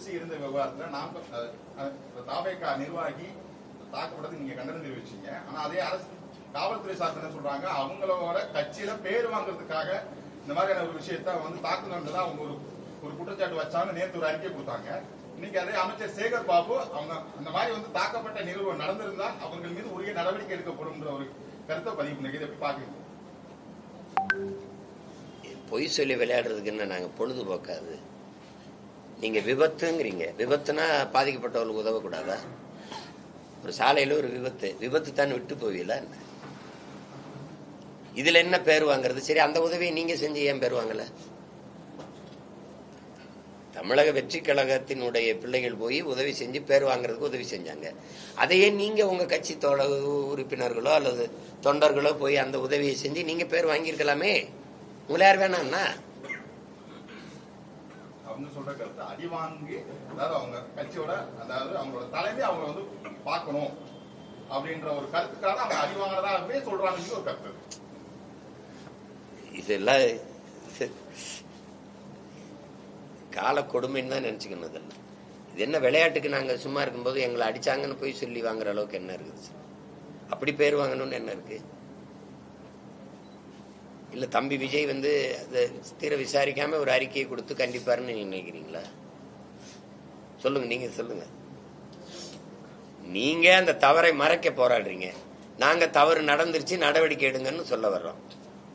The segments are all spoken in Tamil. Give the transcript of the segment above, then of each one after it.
குடிசை இருந்த விவகாரத்துல நாம் தாபேக்கா நிர்வாகி தாக்கப்பட்டது நீங்க கண்டனம் தெரிவிச்சீங்க. ஆனா அதே அரசு காவல்துறை சார்பில் என்ன சொல்றாங்க? அவங்களோட கட்சியில பேர் வாங்குறதுக்காக இந்த மாதிரியான ஒரு விஷயத்த வந்து தாக்குனதுதான் அவங்க ஒரு ஒரு குற்றச்சாட்டு வச்சாங்க நேத்து ஒரு அறிக்கை கொடுத்தாங்க. இன்னைக்கு அதே அமைச்சர் சேகர் பாபு அவங்க அந்த மாதிரி வந்து தாக்கப்பட்ட நிறுவனம் நடந்திருந்தால் அவர்கள் மீது உரிய நடவடிக்கை எடுக்கப்படும் ஒரு கருத்தை பதிவு பண்ணி இதை எப்படி பாக்குறீங்க பொய் சொல்லி விளையாடுறதுக்கு என்ன நாங்கள் பொழுதுபோக்காது? நீங்கள் விபத்துங்கிறீங்க. விபத்துனா பாதிக்கப்பட்டவர்களுக்கு உதவக்கூடாதா? ஒரு சாலையில் ஒரு விபத்து. விபத்து தான் விட்டு போவீங்களா என்ன? இதில் என்ன பேர் வாங்குறது? சரி அந்த உதவியை நீங்கள் செஞ்சு ஏன் பேர் வாங்கல? தமிழக வெற்றி கழகத்தினுடைய பிள்ளைகள் போய் உதவி செஞ்சு பேர் வாங்குறதுக்கு உதவி செஞ்சாங்க. அதையே நீங்க உங்க கட்சி தோழ உறுப்பினர்களோ அல்லது தொண்டர்களோ போய் அந்த உதவியை செஞ்சு நீங்க பேர் வாங்கியிருக்கலாமே? உங்களை யார் வேணாம்னா அவங்க சொல்ற கருத்து அடி வாங்கி அதாவது அவங்க கட்சியோட அதாவது அவங்களோட தலைமை அவங்க வந்து பார்க்கணும் அப்படின்ற ஒரு கருத்துக்காக அவங்க அடி வாங்குறதாகவே சொல்றாங்க ஒரு கருத்து. இதெல்லாம் கால கொடுமைன்னு தான் நினச்சிக்கணும் இதெல்லாம். இது என்ன விளையாட்டுக்கு நாங்கள் சும்மா இருக்கும்போது எங்களை அடிச்சாங்கன்னு போய் சொல்லி வாங்குற அளவுக்கு என்ன இருக்குது? அப்படி பேர் வாங்கணும்னு என்ன இருக்குது இல்ல தம்பி விஜய் வந்து அதை தீர விசாரிக்காம ஒரு அறிக்கையை கொடுத்து கண்டிப்பாருன்னு நினைக்கிறீங்களா? சொல்லுங்க நீங்க சொல்லுங்க. நீங்க அந்த தவறை மறைக்க போராடுறீங்க. நாங்க தவறு நடந்துருச்சு நடவடிக்கை எடுங்கன்னு சொல்ல வர்றோம்.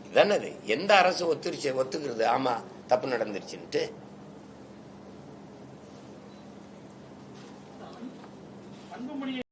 இதுதானே அது? எந்த அரசு ஒத்துருச்சு ஒத்துக்கிறது? ஆமா தப்பு நடந்துருச்சுன்ட்டு. அன்புமணி